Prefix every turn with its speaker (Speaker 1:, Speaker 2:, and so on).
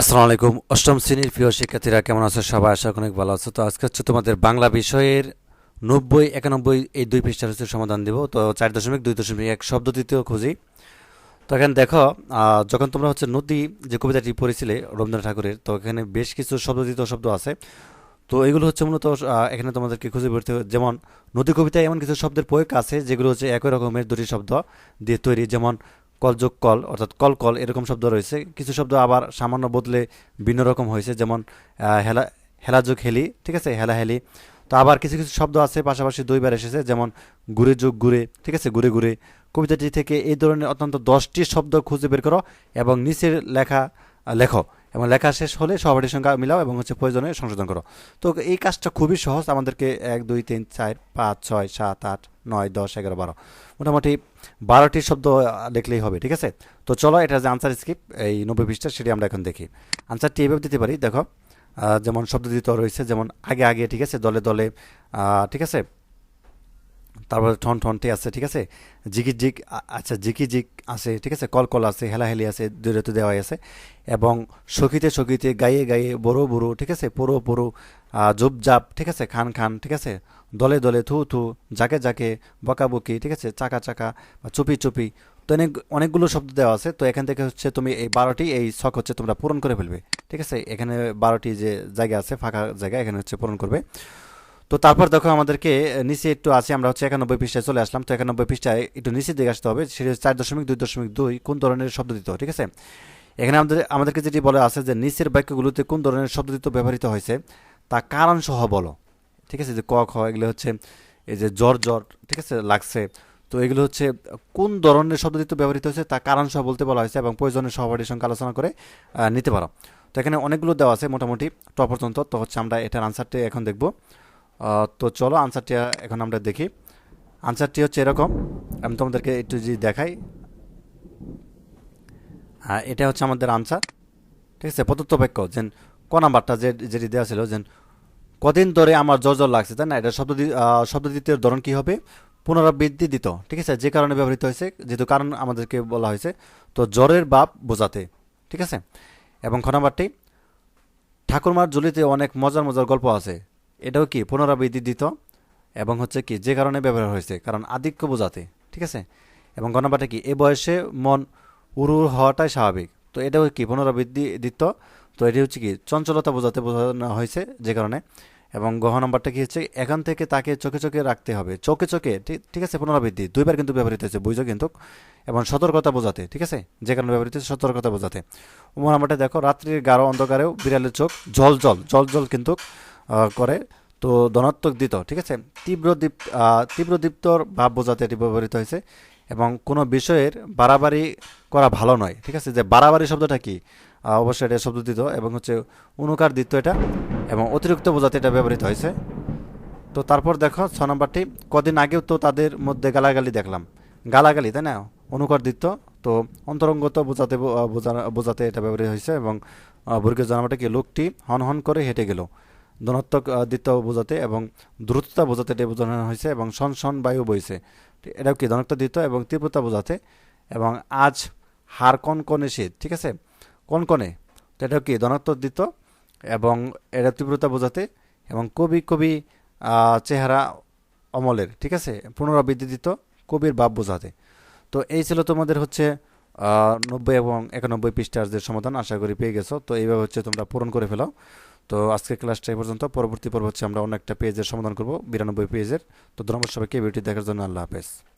Speaker 1: আসসালামু আলাইকুম অষ্টম শ্রেণীর প্রিয় শিক্ষার্থীরা কেমন আছো সবাই আশা অনেক ভালো আছো তো আজকে হচ্ছে তোমাদের বাংলা বিষয়ের নব্বই একানব্বই এই দুই পৃষ্ঠার হচ্ছে সমাধান দেবো তো চার দশমিক দুই দশমিক এক শব্দ দ্বিতীয় খুঁজি তো এখানে দেখো যখন তোমরা হচ্ছে নদী যে কবিতাটি পড়েছিলে রবীন্দ্রনাথ ঠাকুরের তো এখানে বেশ কিছু শব্দ দ্বিতীয় শব্দ আছে তো এগুলো হচ্ছে মূলত এখানে তোমাদেরকে খুঁজে পড়তে যেমন নদী কবিতায় এমন কিছু শব্দের প্রয়োগ আছে যেগুলো হচ্ছে একই রকমের দুটি শব্দ দিয়ে তৈরি যেমন কলযোগ কল অর্থাৎ কল কল এরকম শব্দ রয়েছে কিছু শব্দ আবার সামান্য বদলে ভিন্ন রকম হয়েছে যেমন হেলা হেলাযোগ হেলি ঠিক আছে হেলা হেলি তো আবার কিছু কিছু শব্দ আছে পাশাপাশি দুইবার এসেছে যেমন ঘুরে যোগ ঘুরে ঠিক আছে ঘুরে ঘুরে কবিতাটি থেকে এই ধরনের অত্যন্ত দশটি শব্দ খুঁজে বের করো এবং নিচের লেখা লেখো এবং লেখা শেষ হলে সহপাঠীর সংখ্যা মিলাও এবং হচ্ছে প্রয়োজনে সংশোধন করো তো এই কাজটা খুবই সহজ আমাদেরকে এক দুই তিন চার পাঁচ ছয় সাত আট নয় দশ এগারো বারো মোটামুটি বারোটি শব্দ লিখলেই হবে ঠিক আছে তো চলো এটা যে আনসার স্কিপ এই নব্বই পৃষ্ঠা সেটি আমরা এখন দেখি আনসারটি এভাবে দিতে পারি দেখো যেমন শব্দ দিতে রয়েছে যেমন আগে আগে ঠিক আছে দলে দলে ঠিক আছে তারপর ঠন ঠনটি আছে ঠিক আছে জিকির জিক আচ্ছা জিকি জিক আছে ঠিক আছে কলকল আছে হেলাহেলি আছে দূরত্ব দেওয়াই আছে এবং সখিতে সখিতে গায়ে গায়ে বড়ো বড়ো ঠিক আছে পুরো পুরো জুপজাপ ঠিক আছে খান খান ঠিক আছে দলে দলে থু থু যাকে যাকে বকাবকি ঠিক আছে চাকা চাকা বা চুপি চুপি তো অনেক অনেকগুলো শব্দ দেওয়া আছে তো এখান থেকে হচ্ছে তুমি এই বারোটি এই শখ হচ্ছে তোমরা পূরণ করে ফেলবে ঠিক আছে এখানে বারোটি যে জায়গা আছে ফাঁকা জায়গা এখানে হচ্ছে পূরণ করবে তো তারপর দেখো আমাদেরকে নিচে একটু আছে আমরা হচ্ছে একানব্বই পৃষ্ঠায় চলে আসলাম তো একানব্বই পৃষ্ঠায় একটু নিচে দিকে আসতে হবে হচ্ছে চার দশমিক দুই দশমিক দুই কোন ধরনের শব্দ দিতে ঠিক আছে এখানে আমাদের আমাদেরকে যেটি বলা আছে যে নিচের বাক্যগুলোতে কোন ধরনের শব্দ দিতে ব্যবহৃত হয়েছে তা কারণ সহ বলো ঠিক আছে যে ক খ এগুলো হচ্ছে এই যে জ্বর জ্বর ঠিক আছে লাগছে তো এগুলো হচ্ছে কোন ধরনের শব্দ দিতে ব্যবহৃত হয়েছে তা কারণ সহ বলতে বলা হয়েছে এবং প্রয়োজনের সহপাঠীর সঙ্গে আলোচনা করে নিতে পারো তো এখানে অনেকগুলো দেওয়া আছে মোটামুটি ট পর্যন্ত তো হচ্ছে আমরা এটার আনসারটি এখন দেখবো তো চলো আনসারটি এখন আমরা দেখি আনসারটি হচ্ছে এরকম আমি তোমাদেরকে একটু যদি দেখাই হ্যাঁ এটা হচ্ছে আমাদের আনসার ঠিক আছে প্রদত্ত বাক্য যে ক নাম্বারটা যে যেটি দেওয়া ছিল যে কদিন ধরে আমার জ্বর জ্বর লাগছে তাই না এটা শব্দ শব্দ দ্বিতীয় ধরন কী হবে পুনরাবৃত্তি দিত ঠিক আছে যে কারণে ব্যবহৃত হয়েছে যেহেতু কারণ আমাদেরকে বলা হয়েছে তো জ্বরের বাপ বোঝাতে ঠিক আছে এবং খ নাম্বারটি ঠাকুরমার জুলিতে অনেক মজার মজার গল্প আছে এটাও কি পুনরাবৃত্তি দিত এবং হচ্ছে কি যে কারণে ব্যবহার হয়েছে কারণ আধিক্য বোঝাতে ঠিক আছে এবং গণপাঠে কি এ বয়সে মন উরু হওয়াটাই স্বাভাবিক তো এটাও কি পুনরাবৃত্তি দিত তো এটি হচ্ছে কি চঞ্চলতা বোঝাতে বোঝানো হয়েছে যে কারণে এবং গহ নম্বরটা কি হচ্ছে এখান থেকে তাকে চোখে চোখে রাখতে হবে চোখে চোখে ঠিক আছে পুনরাবৃত্তি দুইবার কিন্তু ব্যবহৃত হয়েছে বুঝো কিন্তু এবং সতর্কতা বোঝাতে ঠিক আছে যে কারণে ব্যবহৃত হচ্ছে সতর্কতা বোঝাতে উমর নম্বরটা দেখো রাত্রির গাঢ় অন্ধকারেও বিড়ালের চোখ জল জল জল জল কিন্তু করে তো ধনাত্মক দিত ঠিক আছে তীব্র দীপ তীব্র দীপ্তর ভাব বোঝাতে এটি ব্যবহৃত হয়েছে এবং কোনো বিষয়ের বাড়াবাড়ি করা ভালো নয় ঠিক আছে যে বাড়াবাড়ি শব্দটা কি অবশ্যই এটা শব্দ দিত এবং হচ্ছে অনুকার দিত এটা এবং অতিরিক্ত বোঝাতে এটা ব্যবহৃত হয়েছে তো তারপর দেখো ছ নম্বরটি কদিন আগেও তো তাদের মধ্যে গালাগালি দেখলাম গালাগালি তাই না অনুকর দিত তো অন্তরঙ্গত বোঝাতে বোঝাতে এটা ব্যবহৃত হয়েছে এবং ভুরকে জানামাটা কি লোকটি হন হন করে হেঁটে গেল ধনাত্মক দিত্য বোঝাতে এবং দ্রুততা বোঝাতে এটা বোঝানো হয়েছে এবং সন সন বায়ু বইছে এটাও কি ধনাত্মক দিত্য এবং তীব্রতা বোঝাতে এবং আজ হার কনকনে শীত ঠিক আছে কনকনে তো এটাও কি ধনাত্মক দিত্য এবং এটা তীব্রতা বোঝাতে এবং কবি কবি চেহারা অমলের ঠিক আছে পুনরাবৃত্তি দিত কবির ভাব বোঝাতে তো এই ছিল তোমাদের হচ্ছে নব্বই এবং একানব্বই পৃষ্ঠার সমাধান আশা করি পেয়ে গেছো তো এইভাবে হচ্ছে তোমরা পূরণ করে ফেলাও তো আজকে ক্লাসটা এই পর্যন্ত পরবর্তী পর্ব হচ্ছে আমরা অন্য একটা পেজের সমাধান করবো বিরানব্বই পেজের তো ধন্যবাদ সবাইকে ভিডিওটি দেখার জন্য আল্লাহ হাফেজ